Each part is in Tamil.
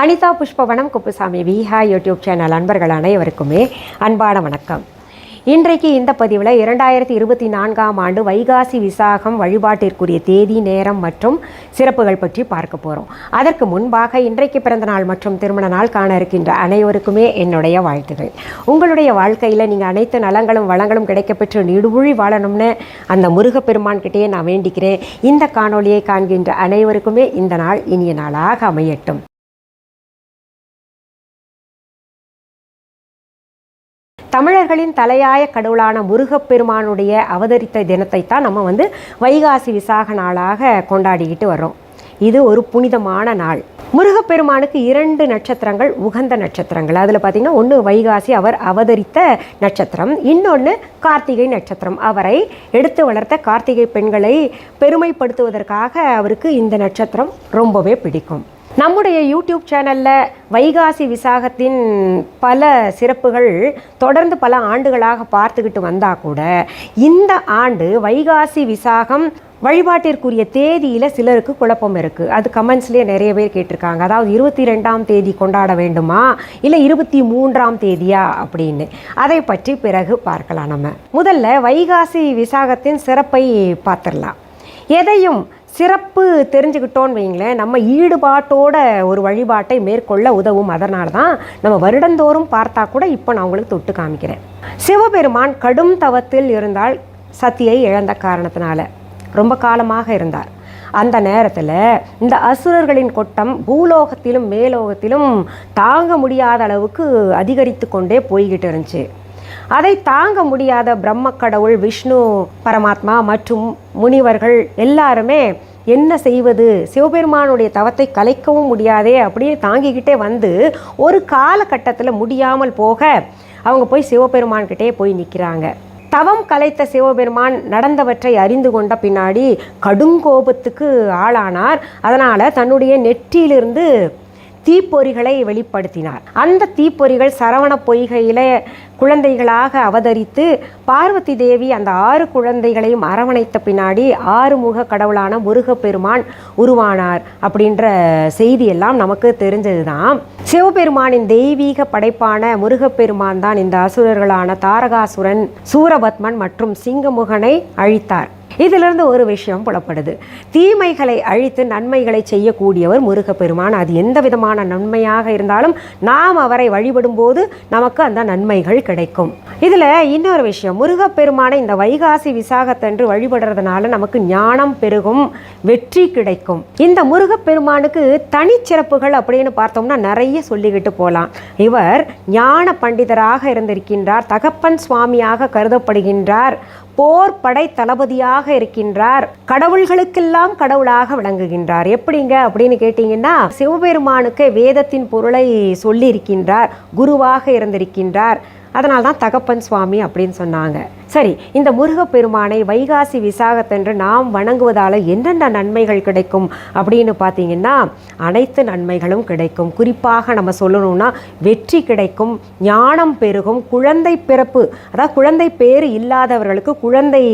அனிதா புஷ்பவனம் குப்புசாமி விஹா யூடியூப் சேனல் அன்பர்கள் அனைவருக்குமே அன்பான வணக்கம். இன்றைக்கு இந்த பதிவில் இரண்டாயிரத்தி இருபத்தி நான்காம் ஆண்டு வைகாசி விசாகம் வழிபாட்டிற்குரிய தேதி நேரம் மற்றும் சிறப்புகள் பற்றி பார்க்க போகிறோம் அதற்கு முன்பாக இன்றைக்கு பிறந்த நாள் மற்றும் திருமண நாள் காண இருக்கின்ற அனைவருக்குமே என்னுடைய வாழ்த்துகள். உங்களுடைய வாழ்க்கையில் நீங்கள் அனைத்து நலங்களும் வளங்களும் கிடைக்கப்பெற்று நீடுபுழி வாழணும்னு அந்த முருகப்பெருமான்கிட்டேயே நான் வேண்டிக்கிறேன். இந்த காணொலியை காண்கின்ற அனைவருக்குமே இந்த நாள் இனிய நாளாக அமையட்டும். தமிழர்களின் தலையாய கடவுளான முருகப்பெருமானுடைய அவதரித்த தினத்தை தான் நம்ம வந்து வைகாசி விசாக நாளாக கொண்டாடிக்கிட்டு வர்றோம். இது ஒரு புனிதமான நாள். முருகப்பெருமானுக்கு இரண்டு நட்சத்திரங்கள் உகந்த நட்சத்திரங்கள். அதில் பார்த்தீங்கன்னா ஒன்று வைகாசி அவர் அவதரித்த நட்சத்திரம். இன்னொன்று கார்த்திகை நட்சத்திரம். அவரை எடுத்து வளர்த்த கார்த்திகை பெண்களை பெருமைப்படுத்துவதற்காக அவருக்கு இந்த நட்சத்திரம் ரொம்பவே பிடிக்கும். நம்முடைய யூடியூப் சேனலில் வைகாசி விசாகத்தின் பல சிறப்புகள் தொடர்ந்து பல ஆண்டுகளாக பார்த்துக்கிட்டு வந்தால் கூட இந்த ஆண்டு வைகாசி விசாகம் வழிபாட்டிற்குரிய தேதியில் சிலருக்கு குழப்பம் இருக்குது அது கமெண்ட்ஸ்லேயே நிறைய பேர் கேட்டிருக்காங்க. அதாவது இருபத்தி ரெண்டாம் தேதி கொண்டாட வேண்டுமா? இல்லை இருபத்தி மூன்றாம் தேதியா? அப்படின்னு. அதை பற்றி பிறகு பார்க்கலாம் நம்ம. முதல்ல வைகாசி விசாகத்தின் சிறப்பை பார்த்துடலாம். எதையும் சிறப்பு தெரிஞ்சுக்கிட்டோன்னு வைங்களேன் நம்ம ஈடுபாட்டோட ஒரு வழிபாட்டை மேற்கொள்ள உதவும் அதனால தான் நம்ம வருடந்தோறும் பார்த்தா கூட இப்போ நான் உங்களுக்கு தொட்டு காமிக்கிறேன். சிவபெருமான் கடும் தவத்தில் இருந்தால் சத்தியை இழந்த காரணத்தினால ரொம்ப காலமாக இருந்தார். அந்த நேரத்தில் இந்த அசுரர்களின் கொட்டம் பூலோகத்திலும் மேலோகத்திலும் தாங்க முடியாத அளவுக்கு அதிகரித்து கொண்டே போய்கிட்டு இருந்துச்சு. அதை தாங்க முடியாத பிரம்ம கடவுள் விஷ்ணு பரமாத்மா மற்றும் முனிவர்கள் எல்லாருமே என்ன செய்வது? சிவபெருமானுடைய தவத்தை கலைக்கவும் முடியாதே அப்படியே தாங்கிக்கிட்டே வந்து ஒரு காலகட்டத்தில் முடியாமல் போக அவங்க போய் சிவபெருமான்கிட்டே போய் நிற்கிறாங்க தவம் கலைத்த சிவபெருமான் நடந்தவற்றை அறிந்து கொண்ட பின்னாடி கடுங்கோபத்துக்கு ஆளானார். அதனால் தன்னுடைய நெற்றியிலிருந்து தீப்பொறிகளை வெளிப்படுத்தினார். அந்த தீப்பொறிகள் சரவண பொய்கையில குழந்தைகளாக அவதரித்து பார்வதி தேவி அந்த ஆறு குழந்தைகளையும் அரவணைத்த பின்னாடி ஆறுமுக கடவுளான முருகப்பெருமான் உருவானார் அப்படின்ற செய்தியெல்லாம் நமக்கு தெரிஞ்சது தான் சிவபெருமானின் தெய்வீக படைப்பான முருகப்பெருமான் தான் இந்த அசுரர்களான தாரகாசுரன் சூரபத்மன் மற்றும் சிங்கமுகனை அழித்தார். இதிலிருந்து ஒரு விஷயம் புலப்படுது. தீமைகளை அழித்து நன்மைகளை செய்யக்கூடியவர் முருகப்பெருமான். அது எந்த விதமான நன்மையாக இருந்தாலும் நாம் அவரை வழிபடும் போது நமக்கு அந்த நன்மைகள் கிடைக்கும். இதில் இன்னொரு விஷயம் முருகப்பெருமானை இந்த வைகாசி விசாகத்தன்று வழிபடுறதுனால நமக்கு ஞானம் பெருகும் வெற்றி கிடைக்கும். இந்த முருகப்பெருமானுக்கு தனிச்சிறப்புகள் அப்படின்னு பார்த்தோம்னா நிறைய சொல்லிக்கிட்டு போகலாம் இவர் ஞான பண்டிதராக இருந்திருக்கின்றார் தகப்பன் சுவாமியாக கருதப்படுகின்றார். போர் படை தளபதியாக இருக்கின்றார். கடவுள்களுக்கெல்லாம் கடவுளாக விளங்குகின்றார். எப்படிங்க அப்படின்னு கேட்டீங்கன்னா சிவபெருமானுக்கு வேதத்தின் பொருளை சொல்லி இருக்கின்றார் குருவாக இருந்திருக்கின்றார். அதனால தான் தகப்பன் சுவாமி அப்படின்னு சொன்னாங்க. சரி இந்த முருகப்பெருமானை வைகாசி விசாகத்தன்று நாம் வணங்குவதால் என்னென்ன நன்மைகள் கிடைக்கும் அப்படின்னு பார்த்தீங்கன்னா அனைத்து நன்மைகளும் கிடைக்கும். குறிப்பாக நம்ம சொல்லணும்னா வெற்றி கிடைக்கும் ஞானம் பெருகும் குழந்தை பிறப்பு அதாவது குழந்தை பேர் இல்லாதவர்களுக்கு குழந்தை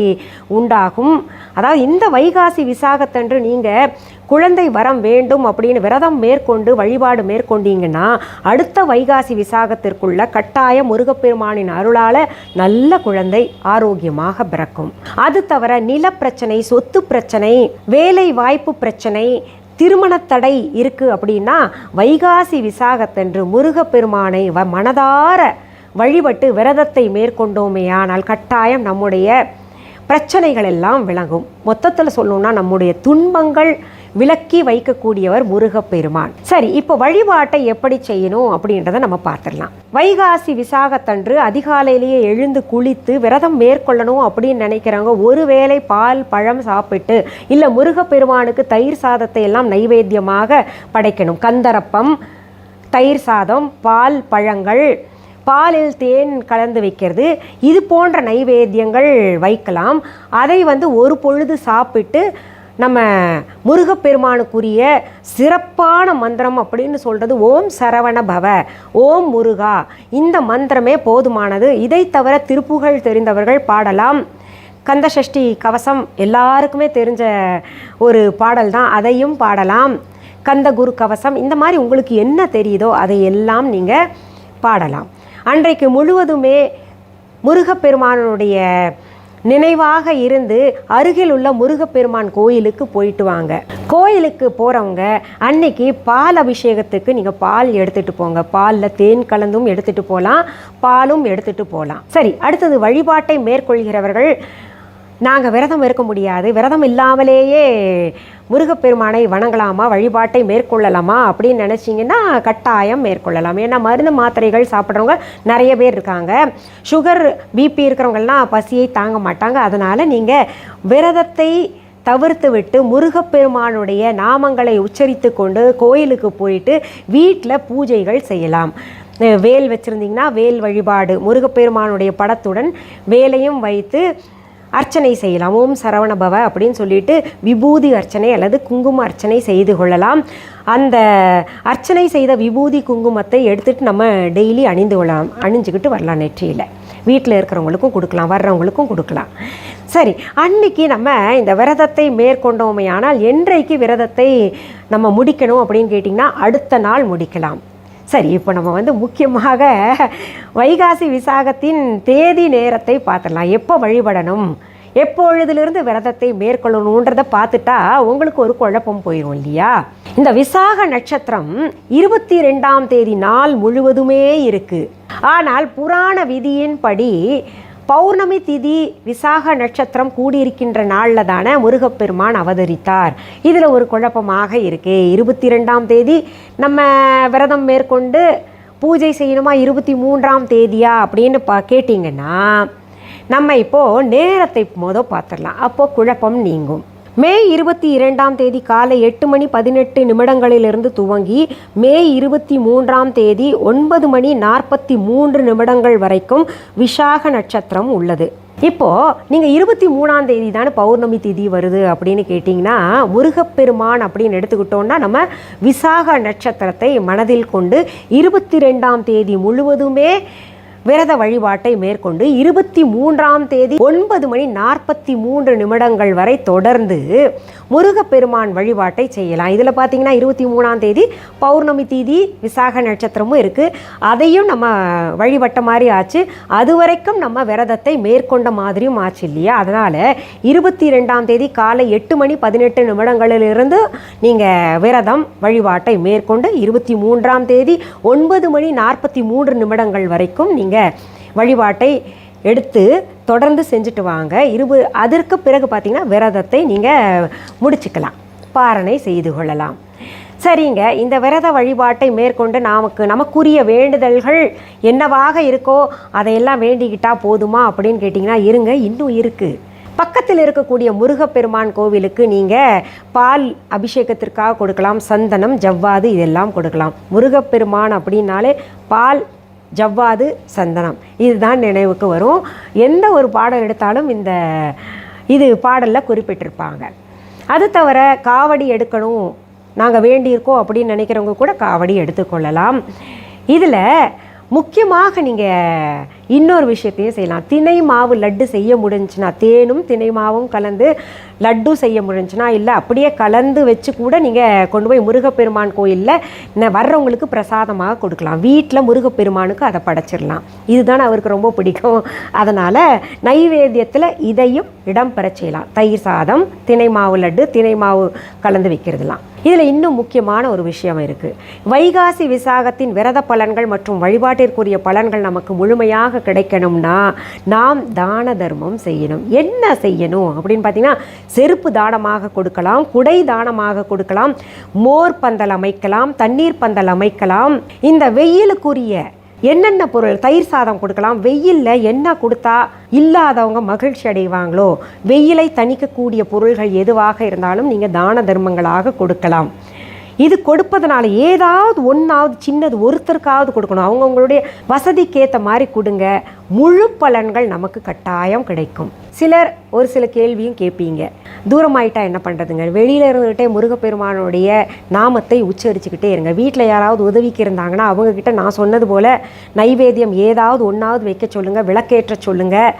உண்டாகும். அதாவது இந்த வைகாசி விசாகத்தன்று நீங்கள் குழந்தை வரம் வேண்டும் அப்படின்னு விரதம் மேற்கொண்டு வழிபாடு மேற்கொண்டீங்கன்னா அடுத்த வைகாசி விசாகத்திற்குள்ள கட்டாய முருகப்பெருமானின் அருளால் நல்ல குழந்தை ஆரோக்கியமாக பிறக்கும். அது தவிர நில பிரச்சனை சொத்து பிரச்சனை வேலை வாய்ப்பு பிரச்சனை திருமணத்தடை இருக்குது அப்படின்னா வைகாசி விசாகத்தன்று முருகப்பெருமானை வ மனதார வழிபட்டு விரதத்தை மேற்கொண்டோமே ஆனால் கட்டாயம் நம்முடைய பிரச்சனைகள் எல்லாம் விளங்கும். மொத்தத்தில் சொல்லணும்னா நம்முடைய துன்பங்கள் விலக்கி வைக்கக்கூடியவர் முருகப்பெருமான். சரி இப்போ வழிபாட்டை எப்படி செய்யணும் அப்படின்றத நம்ம பார்த்துடலாம். வைகாசி விசாகத்தன்று அதிகாலையிலேயே எழுந்து குளித்து விரதம் மேற்கொள்ளணும் அப்படின்னு நினைக்கிறவங்க ஒருவேளை பால் பழம் சாப்பிட்டு இல்லை முருகப்பெருமானுக்கு தயிர் சாதத்தை எல்லாம் நைவேத்தியமாக படைக்கணும். கந்தரப்பம் தயிர் சாதம் பால் பழங்கள் பாலில் தேன் கலந்து வைக்கிறது. இது போன்ற நைவேத்தியங்கள் வைக்கலாம். அதை வந்து ஒரு பொழுது சாப்பிட்டு நம்ம முருகப்பெருமானுக்குரிய சிறப்பான மந்திரம் அப்படின்னு சொல்கிறது ஓம் சரவண பவ ஓம் முருகா. இந்த மந்திரமே போதுமானது. இதை தவிர திருப்புகழ் தெரிந்தவர்கள் பாடலாம். கந்தசஷ்டி கவசம் எல்லாருக்குமே தெரிஞ்ச ஒரு பாடல் தான். அதையும் பாடலாம். கந்த குரு கவசம். இந்த மாதிரி உங்களுக்கு என்ன தெரியுதோ அதை எல்லாம் நீங்கள் பாடலாம். அன்றைக்கு முழுவதுமே முருகப்பெருமானுடைய நினைவாக இருந்து அருகில் உள்ள முருகப்பெருமான் கோயிலுக்கு போயிட்டு வாங்க. கோயிலுக்கு போகிறவங்க அன்னைக்கு பால் அபிஷேகத்துக்கு நீங்கள் பால் எடுத்துகிட்டு போங்க. பாலில் தேன் கலந்தும் எடுத்துகிட்டு போகலாம் பாலும் எடுத்துகிட்டு போகலாம் சரி அடுத்தது வழிபாட்டை மேற்கொள்கிறவர்கள் நாங்கள் விரதம் இருக்க முடியாது. விரதம் இல்லாமலேயே முருகப்பெருமானை வணங்கலாமா? வழிபாட்டை மேற்கொள்ளலாமா? அப்படின்னு நினச்சிங்கன்னா கட்டாயம் மேற்கொள்ளலாம். ஏன்னா மருந்து மாத்திரைகள் சாப்பிட்றவங்க நிறைய பேர் இருக்காங்க. சுகர் பிபி இருக்கிறவங்கலாம் பசியை தாங்க மாட்டாங்க. அதனால் நீங்கள் விரதத்தை தவிர்த்து விட்டு முருகப்பெருமானுடைய நாமங்களை உச்சரித்து கொண்டு கோயிலுக்கு போயிட்டு வீட்டில் பூஜைகள் செய்யலாம். வேல் வச்சுருந்தீங்கன்னா வேல் வழிபாடு முருகப்பெருமானுடைய படத்துடன் வேலையும் வைத்து அர்ச்சனை செய்யலாம். ஓம் சரவணபவ அப்படின்னு சொல்லிட்டு விபூதி அர்ச்சனை அல்லது குங்கும அர்ச்சனை செய்து கொள்ளலாம். அந்த அர்ச்சனை செய்த விபூதி குங்குமத்தை எடுத்துட்டு நம்ம டெய்லி அணிந்து கொள்ளலாம். அணிஞ்சுக்கிட்டு வரலாம் நெற்றியில். வீட்டில் இருக்கிறவங்களுக்கும் கொடுக்கலாம். வர்றவங்களுக்கும் கொடுக்கலாம். சரி அன்னைக்கு நம்ம இந்த விரதத்தை மேற்கொண்டோமே ஆனால் என்றைக்கு விரதத்தை நம்ம முடிக்கணும் அப்படின்னு கேட்டிங்கன்னா அடுத்த நாள் முடிக்கலாம். சரி இப்போ நம்ம வந்து முக்கியமாக வைகாசி விசாகத்தின் தேதி நேரத்தை பார்த்துடலாம். எப்போ வழிபடணும்? எப்பொழுதிலிருந்து விரதத்தை மேற்கொள்ளணுன்றதை பார்த்துட்டா உங்களுக்கு ஒரு குழப்பம் போயிடும் இல்லையா? இந்த விசாக நட்சத்திரம் இருபத்தி ரெண்டாம் தேதி நாள் முழுவதுமே இருக்குது ஆனால் புராண விதியின்படி பௌர்ணமி திதி விசாக நட்சத்திரம் கூடியிருக்கின்ற நாளில் தானே முருகப்பெருமான் அவதரித்தார். இதில் ஒரு குழப்பமாக இருக்கு. இருபத்தி ரெண்டாம் தேதி நம்ம விரதம் மேற்கொண்டு பூஜை செய்யணுமா? இருபத்தி மூன்றாம் தேதியா? அப்படின்னு பா கேட்டிங்கன்னா நம்ம இப்போது நேரத்தை மொதல் பார்த்துடலாம். அப்போது குழப்பம் நீங்கும். மே இருபத்தி இரண்டாம் தேதி காலை எட்டு மணி பதினெட்டு நிமிடங்களிலிருந்து துவங்கி மே இருபத்தி மூன்றாம் தேதி ஒன்பது மணி நாற்பத்தி மூன்று நிமிடங்கள் வரைக்கும் விஷாக நட்சத்திரம் உள்ளது. இப்போது நீங்கள் இருபத்தி மூணாம் தேதி தானே பௌர்ணமி திதி வருது அப்படின்னு கேட்டிங்கன்னா முருகப்பெருமான் அப்படின்னு எடுத்துக்கிட்டோன்னா நம்ம விசாக நட்சத்திரத்தை மனதில் கொண்டு இருபத்தி ரெண்டாம் தேதி முழுவதுமே விரத வழிபாட்டை மேற்கொண்டு இருபத்தி மூன்றாம் தேதி ஒன்பது மணி நாற்பத்தி மூன்று நிமிடங்கள் வரை தொடர்ந்து முருகப்பெருமான் வழிபாட்டை செய்யலாம். இதில் பார்த்தீங்கன்னா இருபத்தி மூணாம் தேதி பௌர்ணமி தீதி விசாக நட்சத்திரமும் இருக்குது அதையும் நம்ம வழிபட்ட மாதிரி ஆச்சு. அது வரைக்கும் நம்ம விரதத்தை மேற்கொண்ட மாதிரியும் ஆச்சு இல்லையா? அதனால் இருபத்தி ரெண்டாம் தேதி காலை எட்டு மணி பதினெட்டு நிமிடங்களிலிருந்து நீங்கள் விரதம் வழிபாட்டை மேற்கொண்டு இருபத்தி மூன்றாம் தேதி ஒன்பது மணி நாற்பத்தி மூன்று நிமிடங்கள் வரைக்கும் நீங்கள் வழிபாட்டை எடுத்து தொடர்ந்து செஞ்சுட்டு வாங்க. இருபது அதற்கு பிறகு பார்த்தீங்கன்னா விரதத்தை நீங்கள் முடிச்சுக்கலாம். பாரணை செய்து கொள்ளலாம். சரிங்க. இந்த விரத வழிபாட்டை மேற்கொண்டு நமக்கு நமக்குரிய வேண்டுதல்கள் என்னவாக இருக்கோ அதையெல்லாம் வேண்டிக்கிட்டால் போதுமா அப்படின்னு கேட்டிங்கன்னா இருங்க. இன்னும் இருக்குது பக்கத்தில் இருக்கக்கூடிய முருகப்பெருமான் கோவிலுக்கு நீங்கள் பால் அபிஷேகத்திற்காக கொடுக்கலாம். சந்தனம் ஜவ்வாது இதெல்லாம் கொடுக்கலாம். முருகப்பெருமான் அப்படின்னாலே பால் ஜவ்வாது சந்தனம். இதுதான் நினைவுக்கு வரும். எந்த ஒரு பாடம் எடுத்தாலும் இந்த இது பாடலில் குறிப்பிட்டிருப்பாங்க. அது தவிர காவடி எடுக்கணும் நாங்கள் வேண்டியிருக்கோம் அப்படின்னு நினைக்கிறவங்க கூட காவடி எடுத்துக்கொள்ளலாம். இதில் முக்கியமாக நீங்கள் இன்னொரு விஷயத்தையும் செய்யலாம். திணை மாவு லட்டு செய்ய முடிஞ்சுன்னா தேனும் திணை மாவும் கலந்து லட்டு செய்ய முடிஞ்சுன்னா இல்லை அப்படியே கலந்து வச்சு கூட நீங்கள் கொண்டு போய் முருகப்பெருமான் கோயிலில் வர்றவங்களுக்கு பிரசாதமாக கொடுக்கலாம். வீட்டில் முருகப்பெருமானுக்கு அதை படைச்சிடலாம். இதுதான் அவருக்கு ரொம்ப பிடிக்கும். அதனால் நைவேத்தியத்தில் இதையும் இடம் பெற செய்யலாம். தயிர் சாதம் திணை மாவு லட்டு திணை மாவு கலந்து வைக்கிறதுலாம். இதில் இன்னும் முக்கியமான ஒரு விஷயம் இருக்குது வைகாசி விசாகத்தின் விரத பலன்கள் மற்றும் வழிபாட்டிற்குரிய பலன்கள் நமக்கு முழுமையாக கிடைக்கணும்னா நாம் தான தர்மம் செய்யணும். என்ன செய்யணும் அப்படின்னு பார்த்தீங்கன்னா செருப்பு தானமாக கொடுக்கலாம் குடை தானமாக கொடுக்கலாம் மோர் பந்தல் அமைக்கலாம் தண்ணீர் பந்தல் அமைக்கலாம். இந்த வெயிலுக்குரிய என்னென்ன பொருள் தயிர் சாதம் கொடுக்கலாம்? வெயிலில் என்ன கொடுத்தா இல்லாதவங்க மகிழ்ச்சி அடைவாங்களோ? வெயிலை தணிக்கக்கூடிய பொருள்கள் எதுவாக இருந்தாலும் நீங்கள் தான தர்மங்களாக கொடுக்கலாம். இது கொடுப்பதனால ஏதாவது ஒன்றாவது சின்னது ஒருத்தருக்காவது கொடுக்கணும். அவங்கவுங்களுடைய வசதிக்கேற்ற மாதிரி கொடுங்க. முழு பலன்கள் நமக்கு கட்டாயம் கிடைக்கும். சிலர் ஒரு சில கேள்வியும் கேட்பீங்க. தூரமாயிட்டா என்ன பண்ணுறதுங்க வெளியில் இருந்துக்கிட்டே முருகப்பெருமானுடைய நாமத்தை உச்சரிச்சுக்கிட்டே இருங்க. வீட்டில் யாராவது உதவிக்கு இருந்தாங்கன்னா அவங்கக்கிட்ட நான் சொன்னது போல் நைவேத்தியம் ஏதாவது ஒன்றாவது வைக்க சொல்லுங்கள் விளக்கேற்ற சொல்லுங்கள்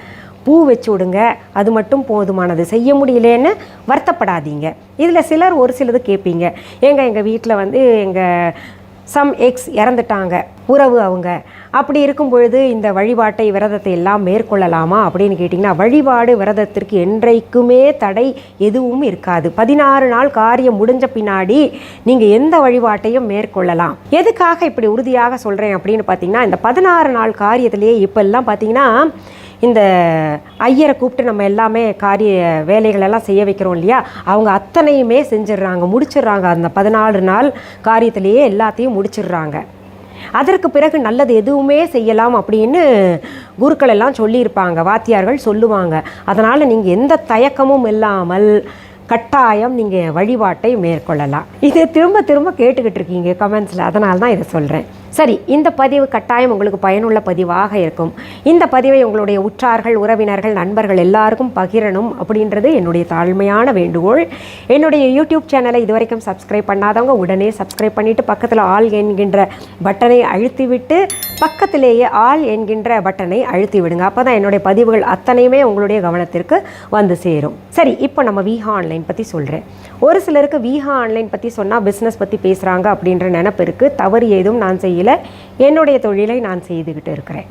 பூ வச்சு விடுங்க அது மட்டும் போதுமானது. செய்ய முடியலன்னு வருத்தப்படாதீங்க. இதில் சிலர் ஒரு சிலது கேட்பீங்க ஏங்க எங்கள் வீட்டில் வந்து எங்கள் சம் எக்ஸ் இறந்துட்டாங்க உறவு அவங்க. அப்படி இருக்கும் பொழுது இந்த வழிபாட்டை விரதத்தை எல்லாம் மேற்கொள்ளலாமா அப்படின்னு கேட்டிங்கன்னா வழிபாடு விரதத்திற்கு என்றைக்குமே தடை எதுவும் இருக்காது. பதினாறு நாள் காரியம் முடிஞ்ச பின்னாடி நீங்கள் எந்த வழிபாட்டையும் மேற்கொள்ளலாம். எதுக்காக இப்படி உறுதியாக சொல்கிறேன் அப்படின்னு பார்த்தீங்கன்னா இந்த பதினாறு நாள் காரியத்திலேயே இப்போல்லாம் பார்த்தீங்கன்னா இந்த ஐயரை கூப்பிட்டு நம்ம எல்லாமே காரிய வேலைகள் எல்லாம் செய்ய வைக்கிறோம் இல்லையா? அவங்க அத்தனையுமே செஞ்சிடுறாங்க முடிச்சிடுறாங்க. அந்த பதினாலு நாள் காரியத்திலேயே எல்லாத்தையும் முடிச்சிடுறாங்க. அதற்கு பிறகு நல்லது எதுவுமே செய்யலாம் அப்படின்னு குருக்கள் எல்லாம் சொல்லியிருப்பாங்க வாத்தியார்கள் சொல்லுவாங்க. அதனால் நீங்கள் எந்த தயக்கமும் இல்லாமல் கட்டாயம் நீங்கள் வழிபாட்டை மேற்கொள்ளலாம். இதை திரும்ப திரும்ப கேட்டுக்கிட்டு இருக்கீங்க கமெண்ட்ஸில். அதனால தான் இதை சொல்கிறேன் சரி இந்த பதிவு கட்டாயம் உங்களுக்கு பயனுள்ள பதிவாக இருக்கும். இந்த பதிவை உங்களுடைய உற்றார்கள் உறவினர்கள் நண்பர்கள் எல்லாருக்கும் பகிரணும் அப்படின்றது என்னுடைய தாழ்மையான வேண்டுகோள். என்னுடைய யூடியூப் சேனலை இதுவரைக்கும் சப்ஸ்கிரைப் பண்ணாதவங்க உடனே சப்ஸ்கிரைப் பண்ணிவிட்டு பக்கத்தில் ஆல் என்கின்ற பட்டனை அழுத்திவிட்டு பக்கத்திலேயே ஆல் என்கின்ற பட்டனை அழுத்தி விடுங்க அப்போ தான் என்னுடைய பதிவுகள் அத்தனையுமே உங்களுடைய கவனத்திற்கு வந்து சேரும். சரி இப்போ நம்ம விஹா ஆன்லைன் பற்றி சொல்கிறேன் ஒரு சிலருக்கு விஹா ஆன்லைன் பற்றி சொன்னால் பிஸ்னஸ் பற்றி பேசுகிறாங்க அப்படின்ற நினப்பு இருக்குது தவறு ஏதும் நான் செய்ய செய்யலை என்னுடைய தொழிலை நான் செய்துக்கிட்டு இருக்கிறேன்.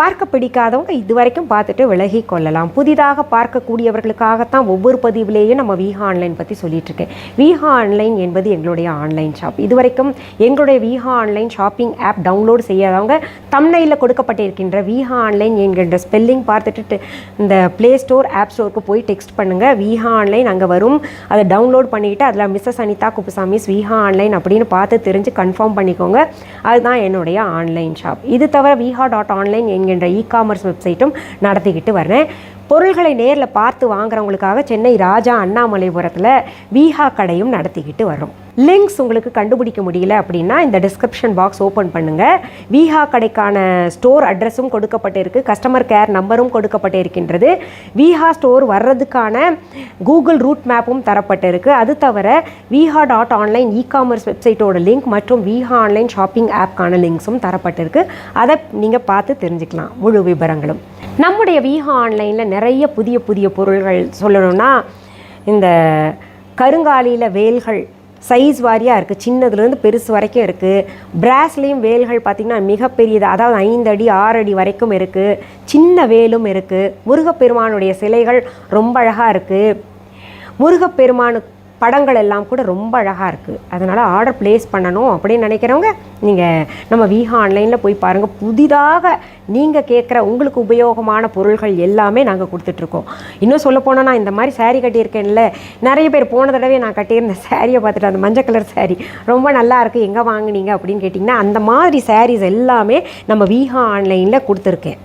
பார்க்க பிடிக்காதவங்க இதுவரைக்கும் பார்த்துட்டு விலகி கொள்ளலாம். புதிதாக பார்க்கக்கூடியவர்களுக்காகத்தான் ஒவ்வொரு பதிவிலேயும் நம்ம விஹா ஆன்லைன் பற்றி சொல்லிகிட்ருக்கேன் இருக்கேன் விஹா ஆன்லைன் என்பது எங்களுடைய ஆன்லைன் ஷாப். இதுவரைக்கும் எங்களுடைய Viha online shopping app download செய்யாதவங்க தம்னையில் கொடுக்கப்பட்டிருக்கின்ற விஹா ஆன்லைன் என்கின்ற ஸ்பெல்லிங் பார்த்துட்டு இந்த ப்ளே ஸ்டோர் ஆப் ஸ்டோருக்கு போய் டெக்ஸ்ட் பண்ணுங்கள் விஹா ஆன்லைன் அங்கே வரும். அதை டவுன்லோட் பண்ணிவிட்டு அதில் மிஸ்ஸஸ் அனிதா குப்புசாமிஸ் விஹா ஆன்லைன் அப்படின்னு பார்த்து தெரிஞ்சு கன்ஃபார்ம் பண்ணிக்கோங்க. அதுதான் என்னுடைய ஆன்லைன் ஷாப். இது தவிர விஹா டாட் ஆன் ஆன்லைன் என்கின்ற இ காமர்ஸ் வெப்சைட்டும் நடத்திக்கிட்டு வரேன் பொருள்களை நேரில் பார்த்து வாங்குறவங்களுக்காக சென்னை ராஜா அண்ணாமலைபுரத்தில் விஹா கடையும் நடத்திக்கிட்டு வரோம் லிங்க்ஸ் உங்களுக்கு கண்டுபிடிக்க முடியல அப்படின்னா இந்த டிஸ்கிரிப்ஷன் பாக்ஸ் ஓப்பன் பண்ணுங்கள் விஹா கடைக்கான ஸ்டோர் அட்ரஸும் கொடுக்கப்பட்டிருக்கு. கஸ்டமர் கேர் நம்பரும் கொடுக்கப்பட்டிருக்கின்றது. விஹா ஸ்டோர் வர்றதுக்கான கூகுள் ரூட் மேப்பும் தரப்பட்டிருக்கு. அது தவிர Viha dot online e commerce வெப்சைட்டோட லிங்க் மற்றும் விஹா ஆன்லைன் ஷாப்பிங் ஆப்க்கான லிங்க்ஸும் தரப்பட்டிருக்கு. அதை நீங்கள் பார்த்து தெரிஞ்சுக்கலாம். முழு விவரங்களும். நம்முடைய விஹா ஆன்லைனில் நிறைய புதிய புதிய பொருள்கள் சொல்லணும்னா இந்த கருங்காலியில் வேல்கள் சைஸ் வாரியாக இருக்குது சின்னதுலேருந்து பெருசு வரைக்கும் இருக்குது பிராஸ்லேயும் வேல்கள் பார்த்திங்கன்னா மிகப்பெரியது. அதாவது ஐந்து அடி ஆறு அடி வரைக்கும் இருக்குது சின்ன வேலும் இருக்குது முருகப்பெருமானுடைய சிலைகள் ரொம்ப அழகாக இருக்குது முருகப்பெருமானு படங்கள் எல்லாம் கூட ரொம்ப அழகாக இருக்குது அதனால் ஆர்டர் ப்ளேஸ் பண்ணணும் அப்படின்னு நினைக்கிறவங்க நீங்கள் நம்ம வீஹா ஆன்லைனில் போய் பாருங்கள் புதிதாக நீங்கள் கேட்குற உங்களுக்கு உபயோகமான பொருள்கள் எல்லாமே நாங்கள் கொடுத்துட்ருக்கோம். இன்னும் சொல்ல போனால் நான் இந்த மாதிரி சேரீ கட்டியிருக்கேன்ல நிறைய பேர் போன தடவை நான் கட்டியிருந்த சேரீயை பார்த்துட்டு அந்த மஞ்சள் கலர் சேரீ ரொம்ப நல்லா இருக்குது எங்கே வாங்குனீங்க அப்படின்னு கேட்டிங்கன்னா அந்த மாதிரி sarees எல்லாமே நம்ம வீஹா ஆன்லைனில் கொடுத்துருக்கேன்.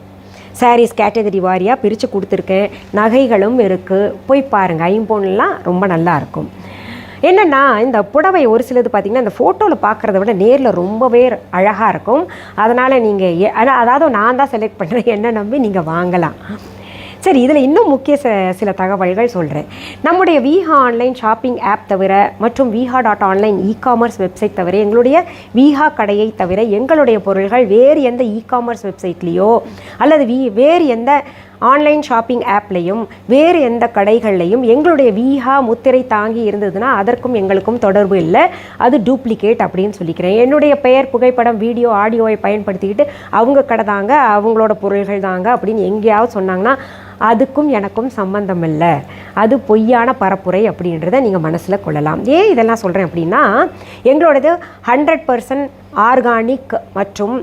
சாரீஸ் கேட்டகரி வாரியாக பிரித்து கொடுத்துருக்கேன் நகைகளும் இருக்குது போய் பாருங்கள் ஐம்பொன்லாம் ரொம்ப நல்லா இருக்கும். என்னென்னா இந்த புடவை ஒரு சிலது பார்த்திங்கன்னா இந்த ஃபோட்டோவில் பார்க்குறத விட நேரில் ரொம்பவே அழகாக இருக்கும். அதனால் நீங்கள் அதாவது நான் தான் செலக்ட் பண்ணுறேன் என்ன நம்பி நீங்கள் வாங்கலாம். சரி இதில் இன்னும் முக்கிய ச சில தகவல்கள் சொல்கிறேன் நம்முடைய விஹா ஆன்லைன் ஷாப்பிங் ஆப் தவிர மற்றும் Viha dot online e commerce website தவிர எங்களுடைய விஹா கடையை தவிர எங்களுடைய பொருள்கள் வேறு எந்த இ காமர்ஸ் வெப்சைட்லேயோ அல்லது வி வேறு எந்த ஆன்லைன் ஷாப்பிங் ஆப்லேயும் வேறு எந்த கடைகள்லையும் எங்களுடைய விஹா முத்திரை தாங்கி இருந்ததுன்னா அதற்கும் எங்களுக்கும் தொடர்பு இல்லை. அது டூப்ளிகேட் அப்படின்னு சொல்லிக்கிறேன். என்னுடைய பெயர் புகைப்படம் வீடியோ ஆடியோவை பயன்படுத்திக்கிட்டு அவங்க கடை தாங்க அவங்களோட பொருள்கள் தாங்க அப்படின்னு எங்கேயாவது சொன்னாங்கன்னா அதுக்கும் எனக்கும் சம்பந்தம் இல்லை. அது பொய்யான பரப்புரை அப்படின்றத நீங்கள் மனசில் கொள்ளலாம். ஏன் இதெல்லாம் சொல்கிறேன் அப்படின்னா எங்களோடது ஹண்ட்ரட் பர்சன்ட் ஆர்கானிக் மற்றும்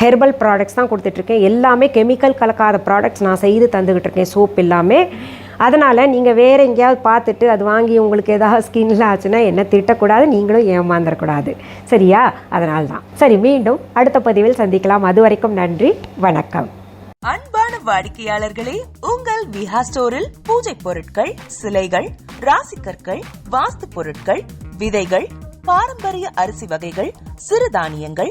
ஹெர்பல் ப்ராடக்ட்ஸ் தான் கொடுத்துட்ருக்கேன். எல்லாமே கெமிக்கல் கலக்காத ப்ராடக்ட்ஸ் நான் செய்து தந்துக்கிட்டு இருக்கேன் சோப் எல்லாமே. அதனால் நீங்கள் வேறு எங்கேயாவது பார்த்துட்டு அது வாங்கி உங்களுக்கு ஏதாவது ஸ்கின்ல ஆச்சுன்னா என்ன திட்டக்கூடாது? நீங்களும் ஏமாந்துடக்கூடாது சரியா? அதனால தான் சரி மீண்டும் அடுத்த பதிவில் சந்திக்கலாம். அது வரைக்கும் நன்றி. வணக்கம். அன்பான வாடிக்கையாளர்களே உங்கள் விஹா ஸ்டோரில் பூஜை பொருட்கள் சிலைகள் ராசிக்கற்கள் வாஸ்து பொருட்கள் விதைகள் பாரம்பரிய அரிசி வகைகள் சிறுதானியங்கள்